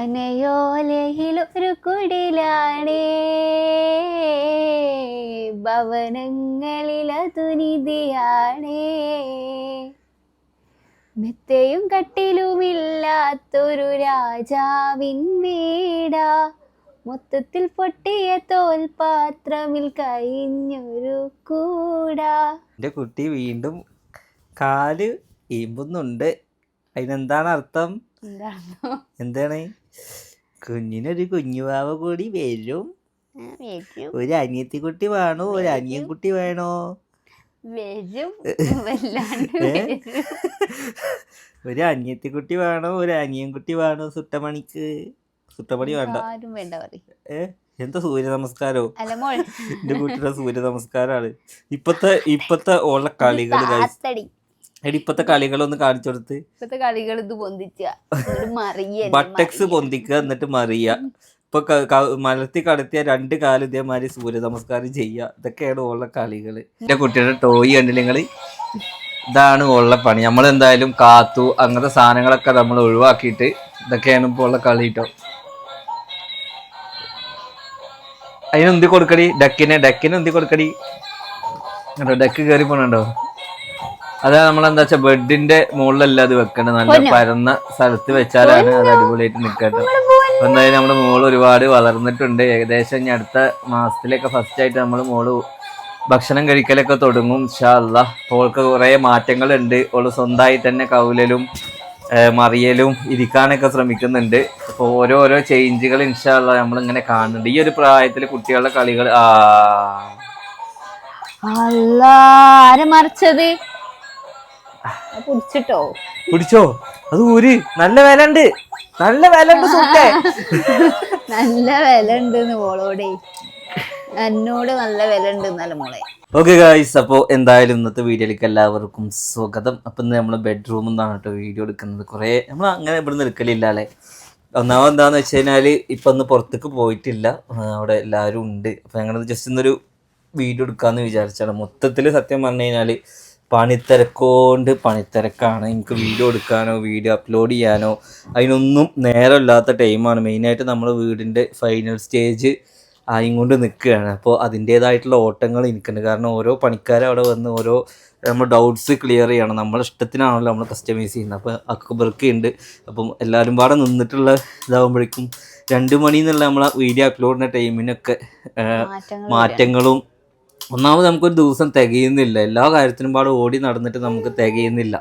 മനയോലയിലൊരു കുടിലാണേ ഭവനങ്ങളിലതു നിധിയാണേ കട്ടിലുമില്ലാത്തൊരു രാജാവിൻ വീടാ. മൊത്തത്തിൽ പൊട്ടിയ തോൽപാത്രമിൽ കഴിഞ്ഞൊരു കൂടാ. എന്റെ കുട്ടി വീണ്ടും കാൽ ഈമ്പുന്നുണ്ട്. അതിനെന്താണ് അർത്ഥം എന്താണോ? കുഞ്ഞിനൊരു കുഞ്ഞുവാവ കൂടി വരും. ഒരു അനിയത്തി കുട്ടി വേണോ? ഒരു അനിയൻ കുട്ടി വേണോ? ഒരു അനിയത്തി കുട്ടി വേണോ? ഒരു അനിയൻ കുട്ടി വേണോ സുട്ടമണിക്ക്? സുട്ടമണി വേണ്ട. എന്താ സൂര്യ നമസ്കാരോ എന്റെ കൂട്ടിയുടെ സൂര്യ നമസ്കാരാണ് ഇപ്പത്തെ ഇപ്പത്തെ ഉള്ള കളികൾ എടി ഇപ്പത്തെ കളികളൊന്ന് കാണിച്ചു കൊടുത്ത്. ഇപ്പത്തെ കളികൾ ഇത് പൊന്തിച്ച. ബട്ടക്സ് പൊന്തിക്കുക എന്നിട്ട് മറിയ. ഇപ്പൊ മലർത്തി കടത്തിയ രണ്ട് കാലം ഇതേമാതിരി സൂര്യ നമസ്കാരം ചെയ്യുക. ഇതൊക്കെയാണ് ഉള്ള കളികൾ എന്റെ കുട്ടിയുടെ ടോയ് കണ്ടില്ല നിങ്ങൾ? ഇതാണ് ഉള്ള പണി. നമ്മൾ എന്തായാലും കാത്തു അങ്ങനത്തെ സാധനങ്ങളൊക്കെ നമ്മൾ ഒഴിവാക്കിയിട്ട് ഇതൊക്കെയാണ് ഇപ്പോൾ ഉള്ള കളി കേട്ടോ അതിനെന്തി കൊടുക്കടി? ഡക്കിനെ ഡക്കിനെ എന്തി കൊടുക്കടി? ഡക്ക് കയറി പോണുണ്ടോ? അതാ നമ്മളെന്താ വെച്ചാ ബെഡിന്റെ മുകളിലല്ല അത് വെക്കണ്ട നല്ല? പരന്ന സ്ഥലത്ത് വെച്ചാലാണ് അത് അടിപൊളിയായിട്ട് നിക്കട്ടോ. അപ്പൊ എന്തായാലും നമ്മുടെ മോൾ ഒരുപാട് വളർന്നിട്ടുണ്ട്. ഏകദേശം ഇനി അടുത്ത മാസത്തിലൊക്കെ ഫസ്റ്റ് ആയിട്ട് നമ്മൾ മോൾ ഭക്ഷണം കഴിക്കലൊക്കെ തുടങ്ങും ഇൻഷാല്ല ഓൾക്ക് കുറേ മാറ്റങ്ങളുണ്ട്. ഓൾ സ്വന്തമായി തന്നെ കൗലലും മറിയലും ഇരിക്കാനൊക്കെ ശ്രമിക്കുന്നുണ്ട്. അപ്പോൾ ഓരോരോ ചേഞ്ചുകൾ ഇൻഷാല്ല നമ്മളിങ്ങനെ കാണുന്നുണ്ട്. ഈ ഒരു പ്രായത്തിൽ കുട്ടികളുടെ കളികൾ ആ. ആരെ മറിച്ചത്? പിടിച്ചിട്ടോ? പിടിച്ചോ? അത് ഊരി. നല്ല വില ഉണ്ട് നല്ല വില ഉണ്ട് നല്ല വില ഉണ്ട് മോളോടെ. എന്നോട് നല്ല വില ഉണ്ട് എന്നല്ല മോളെ. ഓക്കെ ഗായ്സ് അപ്പോൾ എന്തായാലും ഇന്നത്തെ വീഡിയോയിലേക്ക് എല്ലാവർക്കും സ്വാഗതം. അപ്പം ഇന്ന് നമ്മൾ ബെഡ്റൂമിൽ നിന്നാണ് കേട്ടോ വീഡിയോ എടുക്കുന്നത്. കുറേ നമ്മൾ അങ്ങനെ ഇവിടെ നിൽക്കലില്ല അല്ലേ? ഒന്നാമത് എന്താന്ന് വെച്ച് കഴിഞ്ഞാൽ ഇപ്പം ഒന്ന് പുറത്തേക്ക് പോയിട്ടില്ല. അവിടെ എല്ലാവരും ഉണ്ട്. അപ്പം ഞങ്ങൾ ജസ്റ്റ് ഇന്നൊരു വീഡിയോ എടുക്കാമെന്ന് വിചാരിച്ചാണ്. മൊത്തത്തിൽ സത്യം പറഞ്ഞു കഴിഞ്ഞാൽ പണിത്തിരക്കോണ്ട് പണിത്തിരക്കാണ്. എനിക്ക് വീഡിയോ എടുക്കാനോ വീഡിയോ അപ്ലോഡ് ചെയ്യാനോ അതിനൊന്നും നേരമില്ലാത്ത ടൈമാണ് മെയിനായിട്ട് നമ്മൾ വീടിന്റെ ഫൈനൽ സ്റ്റേജ് ആയും കൊണ്ട് നിൽക്കുകയാണ്. അപ്പോൾ അതിന്റേതായിട്ടുള്ള ഓട്ടങ്ങൾ എനിക്കുണ്ട്. കാരണം ഓരോ പണിക്കാരും അവിടെ വന്ന് ഓരോ നമ്മൾ ഡൗട്ട്സ് ക്ലിയർ ചെയ്യണം. നമ്മളെ ഇഷ്ടത്തിനാണല്ലോ നമ്മൾ കസ്റ്റമൈസ് ചെയ്യുന്നത്. അപ്പോൾ അക്ബർക്ക് ഉണ്ട് അപ്പം എല്ലാവരും പാടെ നിന്നിട്ടുള്ള ഇതാകുമ്പോഴേക്കും രണ്ട് മണി എന്നുള്ള നമ്മളെ വീഡിയോ അപ്ലോഡിന്റെ ടൈമിനൊക്കെ മാറ്റങ്ങളും ഒന്നാമത് നമുക്കൊരു ദിവസം തികയുന്നില്ല. എല്ലാ കാര്യത്തിനും പാടെ ഓടി നടന്നിട്ട് നമുക്ക് തികയുന്നില്ല.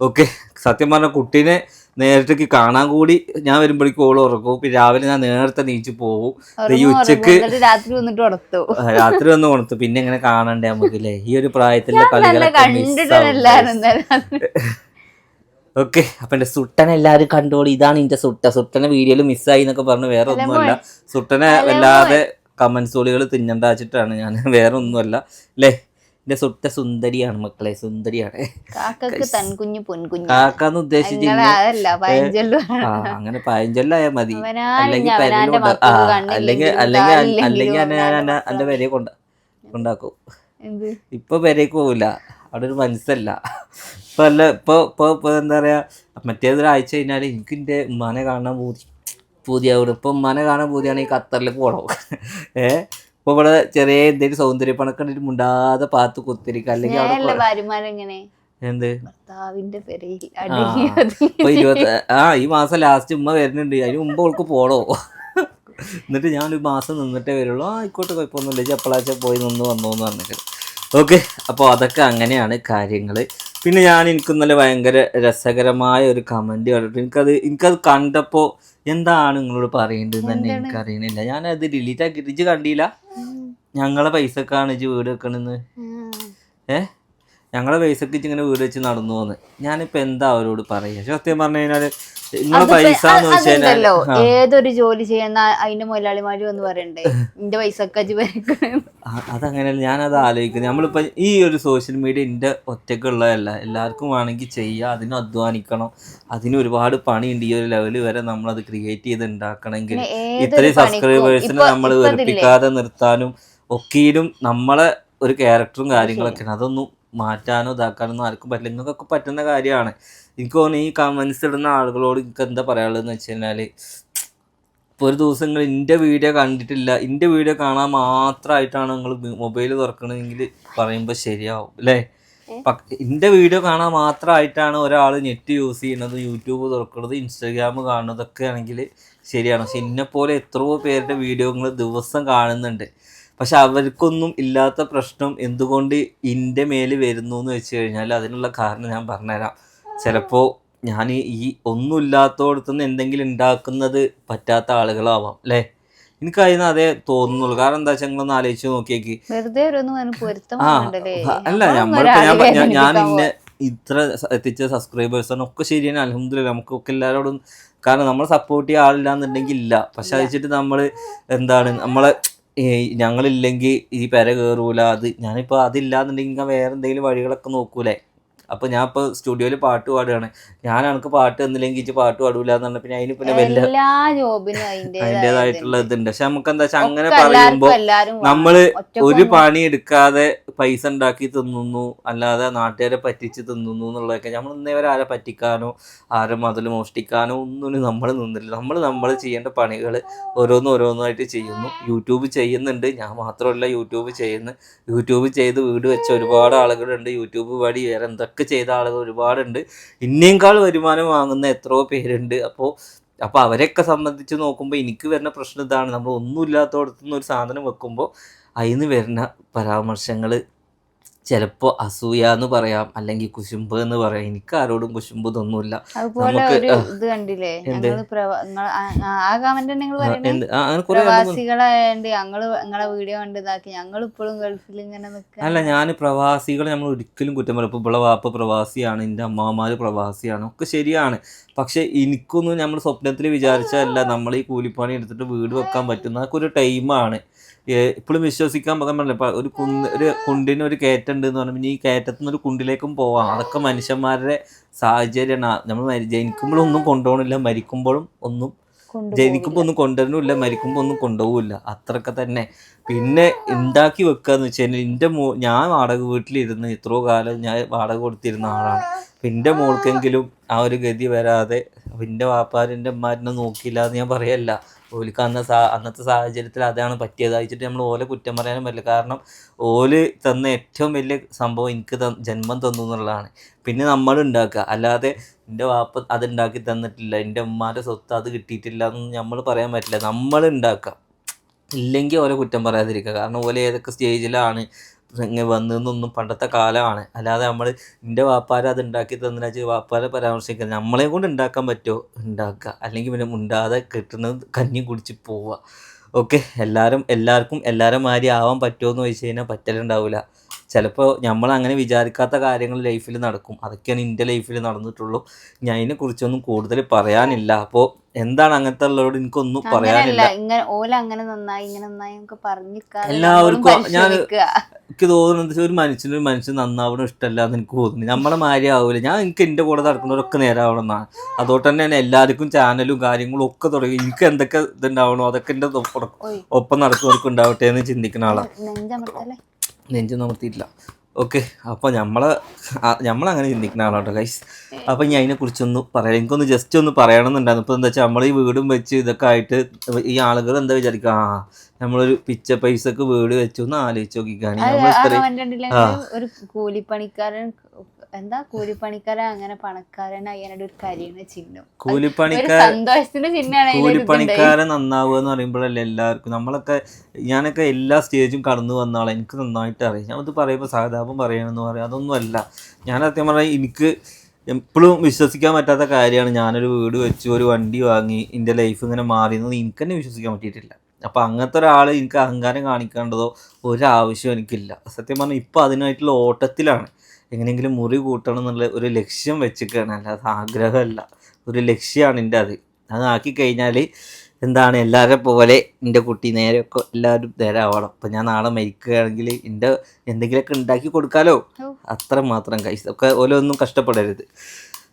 ഓക്കെ. സത്യം പറഞ്ഞ കുട്ടീനെ നേരിട്ടേക്ക് കാണാൻ കൂടി ഞാൻ വരുമ്പോഴേക്കും ഓൾ ഉറക്കും പിന്നെ രാവിലെ ഞാൻ നേരത്തെ നീച്ചു പോകും ഈ ഉച്ചയ്ക്ക് രാത്രി വന്നിട്ട് ഉണർത്തു. രാത്രി വന്ന് ഉണർത്തു. പിന്നെ എങ്ങനെ കാണണ്ടേ നമുക്ക് അല്ലേ ഈ ഒരു പ്രായത്തിലെ കളികളൊക്കെ ഓക്കെ. അപ്പൊ എന്റെ സുട്ടനെ എല്ലാരും കണ്ടോളി. ഇതാണ് എന്റെ സുട്ട. സുട്ടനെ വീഡിയോയിൽ മിസ്സായി എന്നൊക്കെ പറഞ്ഞു വേറെ ഒന്നുമല്ല. സുട്ടനെ വല്ലാതെ കമന്റ്സുകൾ തിന്നണ്ട വെച്ചിട്ടാണ് ഞാൻ. വേറെ ഒന്നുമല്ല അല്ലേ എന്റെ സുട്ട സുന്ദരിയാണ് മക്കളെ സുന്ദരിയാണ്. തൻകുഞ്ഞ് പൊൻകുഞ്ഞ്. കാക്കാന്ന് ഉദ്ദേശിച്ചു അങ്ങനെ പഴഞ്ചൊല്ലായ മതി. അല്ലെങ്കിൽ അല്ലെങ്കിൽ അല്ലെങ്കിൽ അല്ലെങ്കിൽ എന്റെ പേരെ കൊണ്ട കൊണ്ടാക്കും. ഇപ്പൊ പേരേക്ക് പോവില്ല. അവിടെ ഒരു മനസ്സല്ല. ഇപ്പൊ അല്ല ഇപ്പൊ ഇപ്പൊ ഇപ്പൊ എന്താ പറയാ മറ്റേതൊരാഴ്ച കഴിഞ്ഞാൽ എനിക്ക് എന്റെ ഉമ്മാനെ കാണാൻ പൂതി പൂതിയാവുള്ളൂ ഇപ്പൊ ഉമ്മാനെ കാണാൻ പൂതിയാണെങ്കിൽ ഖത്തറിലേക്ക് പോകണം ഏ? ഇപ്പൊ ഇവിടെ ചെറിയ എന്തെങ്കിലും സൗന്ദര്യ പണക്ക് കണ്ടിട്ട് മുണ്ടാതെ പാത്ത് കുത്തിരിക്കുക അല്ലെങ്കിൽ അവിടെ എങ്ങനെ എന്ത്? ഇപ്പൊ ഇരുപത്തി ആ ഈ മാസം ലാസ്റ്റ് ഉമ്മ വരുന്നുണ്ട്. അതിന് മുമ്പ് അവൾക്ക് പോണോ? എന്നിട്ട് ഞാൻ ഒരു മാസം നിന്നിട്ടേ വരുള്ളൂ. ആ ആയിക്കോട്ടെ കുഴപ്പമൊന്നുമില്ല. ചെപ്പളാച്ച പോയി നിന്ന് വന്നു എന്ന് പറഞ്ഞിട്ട്. ഓക്കെ അപ്പോൾ അതൊക്കെ അങ്ങനെയാണ് കാര്യങ്ങൾ പിന്നെ ഞാൻ എനിക്ക് ഇന്നലെ ഭയങ്കര രസകരമായ ഒരു കമന്റ് കണ്ടിട്ട് എനിക്കത് എനിക്കത് കണ്ടപ്പോൾ എന്താണ് നിങ്ങളോട് പറയേണ്ടത് തന്നെ എന്താണ്? ഞാൻ അത് ഡിലീറ്റ് ആക്കിയിട്ട് ഇജ്ജ് കണ്ടില്ല? ഞങ്ങളെ പൈസക്കാണ് ഇജ്ജ് വീട് വെക്കണെന്ന് ഏ? ഞങ്ങളെ പൈസക്ക് ഇങ്ങനെ വീട് വെച്ച് നടന്നു പോന്ന് ഞാനിപ്പോ എന്താ അവരോട് പറയുക സത്യം പറഞ്ഞു കഴിഞ്ഞാൽ നിങ്ങളെ പൈസ എന്ന് വെച്ച് അതുണ്ടല്ലോ ഏതൊരു ജോലി ചെയ്യുന്ന അതിന്റെ മുതലാളിമാരും എന്ന് പറയണ്ടേ? എന്റെ പൈസ അതങ്ങനെയല്ല. ഞാനത് ആലോചിക്കുന്നത് നമ്മളിപ്പോ ഈ ഒരു സോഷ്യൽ മീഡിയ എന്റെ ഒറ്റക്കുള്ളതല്ല. എല്ലാവർക്കും വേണമെങ്കിൽ ചെയ്യുക അതിന് അധ്വാനിക്കണം. അതിന് ഒരുപാട് പണിയുണ്ട്. ഈ ഒരു ലെവൽ വരെ നമ്മൾ അത് ക്രിയേറ്റ് ചെയ്ത് ഉണ്ടാക്കണമെങ്കിൽ ഇത്രയും സബ്സ്ക്രൈബേഴ്സിനെ നമ്മൾ വെറുപ്പിക്കാതെ നിർത്താനും ഒക്കെയും നമ്മളെ ഒരു ക്യാരക്ടറും കാര്യങ്ങളൊക്കെയാണ്. അതൊന്നും മാറ്റാനോ ഇതാക്കാനൊന്നും ആർക്കും പറ്റില്ല. നിങ്ങൾക്കൊക്കെ പറ്റുന്ന കാര്യമാണ്. എനിക്ക് തോന്നുന്നു ഈ കമൻസ് ഇടുന്ന ആളുകളോട് എനിക്ക് എന്താ പറയാനുള്ളതെന്ന് വെച്ച് കഴിഞ്ഞാൽ ഇപ്പോൾ ഒരു ദിവസം നിങ്ങൾ എന്റെ വീഡിയോ കണ്ടിട്ടില്ല. എന്റെ വീഡിയോ കാണാൻ മാത്രമായിട്ടാണ് നിങ്ങൾ മൊബൈൽ തുറക്കണമെങ്കിൽ പറയുമ്പോൾ ശരിയാവും അല്ലേ? എന്റെ വീഡിയോ കാണാൻ മാത്രമായിട്ടാണ് ഒരാൾ നെറ്റ് യൂസ് ചെയ്യുന്നത് യൂട്യൂബ് തുറക്കുന്നത് ഇൻസ്റ്റാഗ്രാം കാണുന്നതൊക്കെ ആണെങ്കിൽ ശരിയാണ്. പക്ഷെ എന്നെപ്പോലെ എത്രയോ പേരുടെ വീഡിയോ നിങ്ങൾ ദിവസം കാണുന്നുണ്ട്. പക്ഷെ അവർക്കൊന്നും ഇല്ലാത്ത പ്രശ്നം എന്തുകൊണ്ട് എന്റെ മേൽ വരുന്നു എന്ന് വെച്ച് കഴിഞ്ഞാൽ അതിനുള്ള കാരണം ഞാൻ പറഞ്ഞുതരാം. ചിലപ്പോൾ ഞാൻ ഈ ഒന്നും ഇല്ലാത്തടത്തുനിന്ന് എന്തെങ്കിലും ഉണ്ടാക്കുന്നത് പറ്റാത്ത ആളുകളാവാം അല്ലേ? എനിക്ക് അതിന് അതേ തോന്നുന്നുള്ളൂ. കാരണം എന്താ വെച്ചാൽ നിങ്ങളൊന്ന് ആലോചിച്ച് നോക്കിയേക്ക്. ആ അല്ല നമ്മളും നമ്മളിപ്പോ ഞാൻ ഞാൻ- ഇന്നെ ഇത്ര എത്തിച്ച സബ്സ്ക്രൈബേഴ്സാണ് ഒക്കെ ശരിയാണ് അലഹമില്ല നമുക്കൊക്കെ എല്ലാവരോടും കാരണം നമ്മളെ സപ്പോർട്ട് ചെയ്യാൻ ആളില്ലാന്നുണ്ടെങ്കിൽ ഇല്ല. പക്ഷെ അത് വെച്ചിട്ട് നമ്മൾ എന്താണ് നമ്മളെ ഞങ്ങളില്ലെങ്കിൽ ഈ പെര കയറൂല അത് ഞാനിപ്പോൾ അതില്ലാന്നുണ്ടെങ്കിൽ ഞാൻ വേറെ എന്തെങ്കിലും വഴികളൊക്കെ നോക്കൂലേ? അപ്പോൾ ഞാൻ ഇപ്പോൾ സ്റ്റുഡിയോയിൽ പാട്ട് പാടുകയാണ്. ഞാൻ എനിക്ക് പാട്ട് തന്നില്ലെങ്കിൽ ഇജ്ജ് പാട്ട് പാടൂല എന്ന് പറഞ്ഞാൽ പിന്നെ അതിന് പിന്നെ വലിയ അതിന്റെതായിട്ടുള്ള ഇതുണ്ട്. പക്ഷെ നമുക്ക് എന്താ വെച്ചാൽ അങ്ങനെ പറയുമ്പോൾ നമ്മൾ നമ്മൾ ഒരു പണി? എടുക്കാതെ പൈസ ഉണ്ടാക്കി തിന്നുന്നു അല്ലാതെ നാട്ടുകാരെ പറ്റിച്ച് തിന്നുന്നു എന്നുള്ളതൊക്കെ നമ്മൾ ഇന്നേ വരെ ആരെ പറ്റിക്കാനോ ആരെ മുതൽ മോഷ്ടിക്കാനോ ഒന്നും നമ്മൾ നിന്നില്ല. നമ്മൾ നമ്മൾ ചെയ്യേണ്ട പണികൾ ഓരോന്നും ഓരോന്നായിട്ട് ചെയ്യുന്നു. യൂട്യൂബ് ചെയ്യുന്നുണ്ട്. ഞാൻ മാത്രമല്ല യൂട്യൂബ് ചെയ്യുന്നു യൂട്യൂബ് ചെയ്ത് വീട് വെച്ച ഒരുപാട് ആളുകളുണ്ട്. യൂട്യൂബ് വഴി വേറെ എന്തൊക്കെ ചെയ്ത ആളുകൾ ഒരുപാടുണ്ട്. ഇന്നേക്കാൾ വരുമാനം വാങ്ങുന്ന എത്രയോ പേരുണ്ട്. അപ്പോൾ അപ്പോൾ അവരെയൊക്കെ സംബന്ധിച്ച് നോക്കുമ്പോൾ എനിക്ക് വരുന്ന പ്രശ്നം ഇതാണ്. നമ്മൾ ഒന്നുമില്ലാത്തടത്തുനിന്ന് ഒരു സാധനം വെക്കുമ്പോൾ അതിന് വരുന്ന പരാമർശങ്ങൾ ചിലപ്പോൾ അസൂയ എന്ന് പറയാം. അല്ലെങ്കിൽ കുശുമ്പ് എന്ന് പറയാം എനിക്ക് ആരോടും കുശുമ്പ് ഇതൊന്നുമില്ല അല്ല ഞാൻ പ്രവാസികളെ നമ്മൾ ഒരിക്കലും കുറ്റം പറയും ഇപ്പൊ ഇവിടെ വാപ്പ പ്രവാസിയാണ് എന്റെ അമ്മമാര് പ്രവാസിയാണ്. ഒക്കെ ശരിയാണ്. പക്ഷെ എനിക്കൊന്നും നമ്മൾ സ്വപ്നത്തിൽ വിചാരിച്ചതല്ല നമ്മൾ ഈ കൂലിപ്പണി എടുത്തിട്ട് വീട് വെക്കാൻ പറ്റുന്ന ഒരു ടൈമാണ് ഇപ്പോഴും വിശ്വസിക്കാൻ പറ്റാൻ പറ്റില്ല ഇപ്പം ഒരു കുന്ന് ഒരു കുണ്ടിന് ഒരു കയറ്റുണ്ട് എന്ന് പറഞ്ഞാൽ ഈ കയറ്റത്തു നിന്ന് ഒരു കുണ്ടിലേക്കും പോവാം. അതൊക്കെ മനുഷ്യന്മാരുടെ സാഹചര്യമാണ്. നമ്മൾ ജനിക്കുമ്പോഴും ഒന്നും കൊണ്ടുപോകണില്ല മരിക്കുമ്പോഴും ഒന്നും ജനിക്കുമ്പോൾ ഒന്നും കൊണ്ടുവരണില്ല മരിക്കുമ്പോൾ ഒന്നും കൊണ്ടുപോകില്ല. അത്രയൊക്കെ തന്നെ. പിന്നെ ഉണ്ടാക്കി വെക്കാന്ന് വെച്ച് കഴിഞ്ഞാൽ എന്റെ മോ ഞാൻ വാടക വീട്ടിലിരുന്ന് ഇത്രയോ കാലം ഞാൻ വാടക കൊടുത്തിരുന്ന ആളാണ്. അപ്പം എന്റെ മോൾക്കെങ്കിലും ആ ഒരു ഗതി വരാതെ എന്റെ വാപ്പാരിന്റെ അമ്മാരിനെ നോക്കിയില്ല എന്ന് ഞാൻ പറയല്ല. ഓലിക്ക് അന്ന സാ അന്നത്തെ സാഹചര്യത്തിൽ അതാണ് പറ്റിയത്. വെച്ചിട്ട് നമ്മൾ ഓലെ കുറ്റം പറയാനും പറ്റില്ല. കാരണം ഓൽ തന്ന ഏറ്റവും വലിയ സംഭവം എനിക്ക് ജന്മം തന്നു എന്നുള്ളതാണ്. പിന്നെ നമ്മൾ ഉണ്ടാക്കുക. അല്ലാതെ എന്റെ വാപ്പ അത് ഉണ്ടാക്കി തന്നിട്ടില്ല. എന്റെ ഉമ്മാന്റെ സ്വത്ത് അത് കിട്ടിയിട്ടില്ല എന്ന് നമ്മൾ പറയാൻ പറ്റില്ല. നമ്മൾ ഉണ്ടാക്കുക. ഇല്ലെങ്കിൽ ഓരോ കുറ്റം പറയാതിരിക്കുക. കാരണം ഓലെ ഏതൊക്കെ സ്റ്റേജിലാണ് വന്നതെന്നൊന്നും പണ്ടത്തെ കാലമാണ്. അല്ലാതെ നമ്മൾ എന്റെ വാപ്പാരെ അത് ഉണ്ടാക്കി തന്നില്ല വെച്ചാൽ വാപ്പാരെ പരാമർശിക്കുക നമ്മളെ കൊണ്ട് ഉണ്ടാക്കാൻ പറ്റുമോ ഉണ്ടാക്കുക അല്ലെങ്കിൽ പിന്നെ മുണ്ടാതെ കിട്ടുന്നത് കഞ്ഞി കുടിച്ച് പോവുക ഓക്കെ? എല്ലാവരും എല്ലാവർക്കും എല്ലാവരും മാതിരി ആവാൻ പറ്റുമോ എന്ന് ചോദിച്ചു കഴിഞ്ഞാൽ പറ്റലുണ്ടാവില്ല ചിലപ്പോൾ നമ്മൾ അങ്ങനെ വിചാരിക്കാത്ത കാര്യങ്ങൾ ലൈഫിൽ നടക്കും. അതൊക്കെയാണ് എന്റെ ലൈഫിൽ നടന്നിട്ടുള്ളൂ. ഞാൻ അതിനെക്കുറിച്ചൊന്നും കൂടുതൽ പറയാനില്ല. അപ്പോൾ എന്താണ് അങ്ങനത്തെ ഉള്ളവരോട് എനിക്കൊന്നും പറയാനില്ല. ഇങ്ങനെ ഓല അങ്ങനെ നന്നായി ഇങ്ങനെ നന്നായി എല്ലാവർക്കും ഞാൻ-. എനിക്ക് തോന്നുന്നത് ഒരു മനുഷ്യന് ഒരു മനുഷ്യൻ നന്നാവണം ഇഷ്ടമല്ല എന്ന് എനിക്ക് തോന്നുന്നു. നമ്മളെ മാതിരി ആവില്ല ഞാൻ എനിക്ക് എന്റെ കൂടെ നടക്കുന്നവരൊക്കെ നേരാവണം എന്നാണ് അതുകൊണ്ട് തന്നെയാണ് എല്ലാവർക്കും ചാനലും കാര്യങ്ങളും ഒക്കെ തുടങ്ങി. എനിക്ക് എന്തൊക്കെ ഇതുണ്ടാവണോ അതൊക്കെ എന്റെ ഒപ്പം നടക്കുന്നവർക്ക് ഉണ്ടാവട്ടെ എന്ന് ചിന്തിക്കുന്ന ആളാണ് നെഞ്ച് നിവർത്തിയിട്ടില്ല ഓക്കെ. അപ്പോൾ നമ്മളെ നമ്മളങ്ങനെ ചിന്തിക്കുന്ന ആളാട്ടോ ഗൈസ് അപ്പോൾ ഞാൻ അതിനെക്കുറിച്ചൊന്ന് പറയാം. എനിക്കൊന്ന് ജസ്റ്റ് ഒന്ന് പറയണമെന്നുണ്ടായിരുന്നു. ഇപ്പോൾ എന്താ വെച്ചാൽ നമ്മൾ ഈ വീടും വെച്ച് ഇതൊക്കെ ആയിട്ട് ഈ ആളുകൾ എന്താ വിചാരിക്കുക ആ നമ്മളൊരു പിച്ച പൈസക്ക് വീട് വെച്ചു എന്ന് ആലോചിച്ച് നോക്കിക്കാണ്. നമ്മൾ ഇത്രയും ഒരു കൂലിപ്പണിക്കാരൻ എന്താ കൂലിപ്പണിക്കാരൻ അങ്ങനെ പണക്കാരൻ അതിനൊരു ഒരു കരിയുന്ന ചിഹ്നം. കൂലിപ്പണിക്കാരൻ സന്തോഷത്തിന്റെ ചിഹ്നമാണ്. കൂലിപ്പണിക്കാരൻ നന്നാവുക എന്ന് പറയുമ്പോഴല്ലേ എല്ലാവർക്കും നമ്മളൊക്കെ ഞാനൊക്കെ എല്ലാ സ്റ്റേജും കടന്നു വന്ന ആളെ. എനിക്ക് നന്നായിട്ട് അറിയാം. ഞാൻ ഇത് പറയുമ്പോൾ സഹതാപം പറയണമെന്ന് പറയാം. അതൊന്നും അല്ല ഞാൻ സത്യം പറഞ്ഞാൽ എനിക്ക് എപ്പോഴും വിശ്വസിക്കാൻ പറ്റാത്ത കാര്യമാണ്. ഞാനൊരു വീട് വെച്ചു ഒരു വണ്ടി വാങ്ങി എന്റെ ലൈഫ് ഇങ്ങനെ മാറിയെന്ന് എനിക്ക് തന്നെ വിശ്വസിക്കാൻ പറ്റിയിട്ടില്ല. അപ്പോൾ അങ്ങനത്തെ ഒരാൾ എനിക്ക് അഹങ്കാരം കാണിക്കേണ്ടതോ ഒരാവശ്യം എനിക്കില്ല. സത്യം പറഞ്ഞാൽ ഇപ്പം അതിനായിട്ടുള്ള ഓട്ടത്തിലാണ് എങ്ങനെയെങ്കിലും മുറി കൂട്ടണം എന്നുള്ള ഒരു ലക്ഷ്യം വെച്ചിട്ടാണ് അല്ലാതെ ആഗ്രഹമല്ല. ഒരു ലക്ഷ്യമാണ് എന്റെ അത്. അതാക്കി കഴിഞ്ഞാൽ എന്താണ് എല്ലാവരെ പോലെ എന്റെ കുട്ടി നേരെയൊക്കെ എല്ലാവരും നേരെ ആവണം അപ്പം ഞാൻ നാളെ മരിക്കുകയാണെങ്കിൽ എന്റെ എന്തെങ്കിലുമൊക്കെ ഉണ്ടാക്കി കൊടുക്കാലോ. അത്ര മാത്രം കൈസ് ഒക്കെ ഓരോന്നും കഷ്ടപ്പെടരുത്.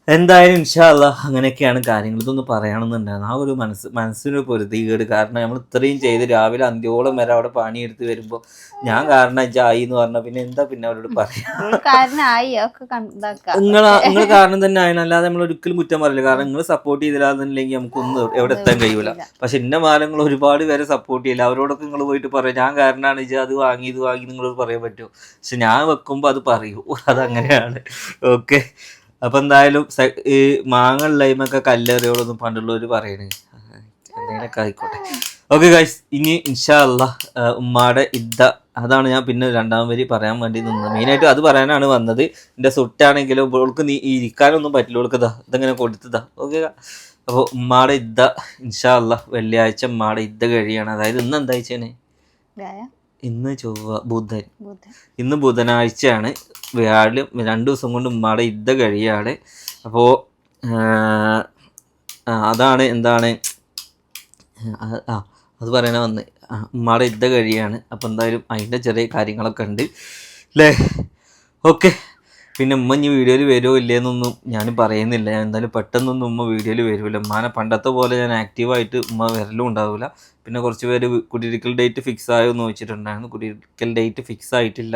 എന്തായാലും ഇൻഷാല്ല അങ്ങനെയൊക്കെയാണ് കാര്യങ്ങൾ. ഇതൊന്ന് പറയണമെന്നുണ്ടായിരുന്നു. ആ ഒരു മനസ്സ് മനസ്സിന് പൊരുത്തീകേട് കാരണം നമ്മൾ ഇത്രയും ചെയ്ത് രാവിലെ അന്ത്യോളം വരെ അവിടെ പണിയെടുത്ത് വരുമ്പോൾ ഞാൻ കാരണം ജായി എന്ന് പറഞ്ഞാൽ പിന്നെ എന്താ പിന്നെ അവരോട് പറയാ? നിങ്ങൾ നിങ്ങൾ കാരണം തന്നെ ആയിരുന്നു അല്ലാതെ നമ്മൾ ഒരിക്കലും കുറ്റം പറയില്ല. കാരണം നിങ്ങൾ സപ്പോർട്ട് ചെയ്തില്ലാന്നുണ്ടെങ്കിൽ നമുക്കൊന്നും എവിടെ എത്താൻ കഴിയൂല. പക്ഷെ ഇന്ന മാലങ്ങൾ ഒരുപാട് പേരെ സപ്പോർട്ട് ചെയ്യില്ല. അവരോടൊക്കെ നിങ്ങൾ പോയിട്ട് പറയാം ഞാൻ കാരണമാണ് ഇജ അത് വാങ്ങി ഇത് വാങ്ങി നിങ്ങളോട് പറയാൻ പറ്റുമോ? പക്ഷെ ഞാൻ വെക്കുമ്പോൾ അത് പറയൂ. അതങ്ങനെയാണ്. ഓക്കെ അപ്പൊ എന്തായാലും ഈ മാങ്ങ ഉള്ളതിമൊക്കെ കല്ലേറിയോടൊന്നും പണ്ടുള്ളവർ പറയണേ. എന്തെങ്കിലുമൊക്കെ ആയിക്കോട്ടെ. ഓക്കെ ഗൈസ് ഇനി ഇൻഷാ അല്ല ഉമ്മാടെ ഇദ്ദ. അതാണ് ഞാൻ പിന്നെ രണ്ടാം വരി പറയാൻ വേണ്ടി നിന്നത്. മെയിനായിട്ട് അത് പറയാനാണ് വന്നത്. എന്റെ സുട്ടാണെങ്കിലും ഇവൾക്ക് നീ ഇരിക്കാനൊന്നും പറ്റില്ല. ഇവൾക്ക് ഇതാ ഇതെങ്ങനെ കൊടുത്തതാ. ഓക്കെ അപ്പോൾ ഉമ്മാടെ ഇദ്ദ ഇൻഷാ അല്ല വെള്ളിയാഴ്ച ഉമ്മാടെ ഇദ്ദ കഴിയാണ്. അതായത് ഇന്ന് എന്താ വെച്ചേനെ ഇന്ന് ചൊവ്വ ബുധൻ. ഇന്ന് ബുധനാഴ്ചയാണ്. വ്യാഴം രണ്ട് ദിവസം കൊണ്ട് ഉമ്മാടെ ഇദ്ധ കഴിയാണ്. അപ്പോൾ അതാണ് എന്താണ് ആ, അത് പറയണ വന്ന്. ഉമ്മാടെ യുദ്ധ കഴിയാണ്. അപ്പോൾ എന്തായാലും അതിന്റെ ചെറിയ കാര്യങ്ങളൊക്കെ ഉണ്ട്. അല്ലേ ഓക്കെ. പിന്നെ ഉമ്മ ഇനി വീഡിയോയിൽ വരുമോ ഇല്ലേന്നൊന്നും ഞാൻ പറയുന്നില്ല. ഞാൻ എന്തായാലും പെട്ടെന്നൊന്നും ഉമ്മ വീഡിയോയിൽ വരില്ല ഉമ്മാനെ പണ്ടത്തെ പോലെ ഞാൻ ആക്റ്റീവായിട്ട് ഉമ്മ വരലും ഉണ്ടാവില്ല പിന്നെ കുറച്ച് പേര് കുടിയിരിക്കൽ ഡേറ്റ് ഫിക്സ് ആയോ എന്ന് ചോദിച്ചിട്ടുണ്ടായിരുന്നു. കുടിയിരിക്കൽ ഡേറ്റ് ഫിക്സ് ആയിട്ടില്ല.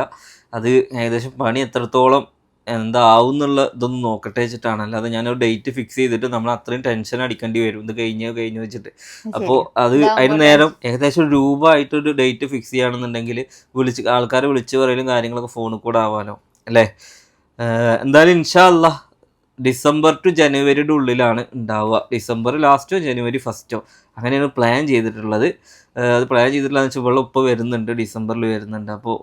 അത് ഏകദേശം പണി എത്രത്തോളം എന്താവും എന്നുള്ള ഇതൊന്നും നോക്കട്ടെ വെച്ചിട്ടാണ്. അല്ലാതെ ഞാനൊരു ഡേറ്റ് ഫിക്സ് ചെയ്തിട്ട് നമ്മൾ അത്രയും ടെൻഷൻ അടിക്കേണ്ടി വരും. ഇത് കഴിഞ്ഞോ കഴിഞ്ഞോ വെച്ചിട്ട്. അപ്പോൾ അത് അതിന് നേരം ഏകദേശം ഒരു രൂപ ആയിട്ടൊരു ഡേറ്റ് ഫിക്സ് ചെയ്യുകയാണെന്നുണ്ടെങ്കിൽ വിളിച്ച് ആൾക്കാരെ വിളിച്ച് പറയലും കാര്യങ്ങളൊക്കെ ഫോണിൽ കൂടെ ആവാലോ. അല്ലേ? എന്തായാലും ഇൻഷാ അല്ല ഡിസംബർ ടു ജനുവരിയുടെ ഉള്ളിലാണ് ഉണ്ടാവുക. ഡിസംബർ ലാസ്റ്റോ ജനുവരി ഫസ്റ്റോ. അങ്ങനെയാണ് പ്ലാൻ ചെയ്തിട്ടുള്ളത്. അത് പ്ലാൻ ചെയ്തിട്ടുള്ളതെന്ന് വെച്ചാൽ വെള്ളം ഉപ്പ വരുന്നുണ്ട് ഡിസംബറിൽ വരുന്നുണ്ട്. അപ്പോൾ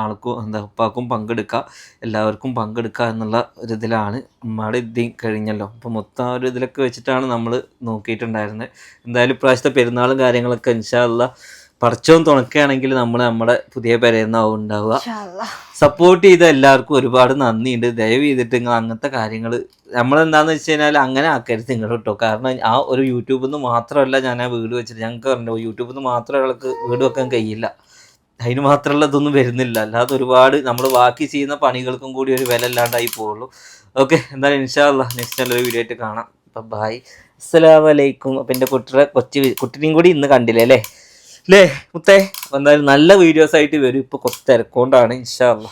ആൾക്കും എന്താ ഉപ്പാക്കും പങ്കെടുക്കുക എല്ലാവർക്കും പങ്കെടുക്കുക എന്നുള്ള ഒരു ഇതിലാണ് ഉമ്മയുടെ ഇത് കഴിഞ്ഞല്ലോ. അപ്പോൾ മൊത്തം ആ ഒരു ഇതിലൊക്കെ വെച്ചിട്ടാണ് നമ്മൾ നോക്കിയിട്ടുണ്ടായിരുന്നത് എന്തായാലും ഇപ്രാവശ്യത്തെ പെരുന്നാളും കാര്യങ്ങളൊക്കെ ഇൻഷാല്ല പറിച്ചോം തുണക്കുകയാണെങ്കിൽ നമ്മൾ നമ്മുടെ പുതിയ പെരയുന്നാവും ഉണ്ടാവുക. സപ്പോർട്ട് ചെയ്ത എല്ലാവർക്കും ഒരുപാട് നന്ദിയുണ്ട്. ദയവ് ചെയ്തിട്ട് നിങ്ങൾ അങ്ങനത്തെ കാര്യങ്ങൾ നമ്മളെന്താന്ന് വെച്ച് കഴിഞ്ഞാൽ അങ്ങനെ ആക്കരുത് നിങ്ങൾ കേട്ടോ. കാരണം ആ ഒരു യൂട്യൂബിൽ നിന്ന് മാത്രമല്ല ഞാൻ ആ വീട് വെച്ചിട്ട് ഞങ്ങൾക്ക് പറഞ്ഞു യൂട്യൂബിൽ നിന്ന് മാത്രം ഒരാൾക്ക് വീട് വെക്കാൻ കഴിയില്ല. അതിന് മാത്രമല്ല ഇതൊന്നും വരുന്നില്ല. അല്ലാതെ ഒരുപാട് നമ്മൾ ബാക്കി ചെയ്യുന്ന പണികൾക്കും കൂടി ഒരു വില ഇല്ലാണ്ടായി പോവുള്ളൂ ഓക്കെ എന്തായാലും ഇൻഷാല്ല നെക്സ്റ്റ് നല്ലൊരു വീഡിയോ ആയിട്ട് കാണാം. അപ്പം ബായ് അസ്സലാമലൈക്കും അപ്പം എന്റെ കുട്ടിയുടെ കൊച്ചു കുട്ടിനെയും കൂടി ഇന്ന് കണ്ടില്ലേ അല്ലേ? അല്ലേ മുത്തേ? എന്തായാലും നല്ല വീഡിയോസ് ആയിട്ട് വരും. ഇപ്പൊ കുറച്ച് തിരക്കൊണ്ടാണ് ഇൻഷാല്ല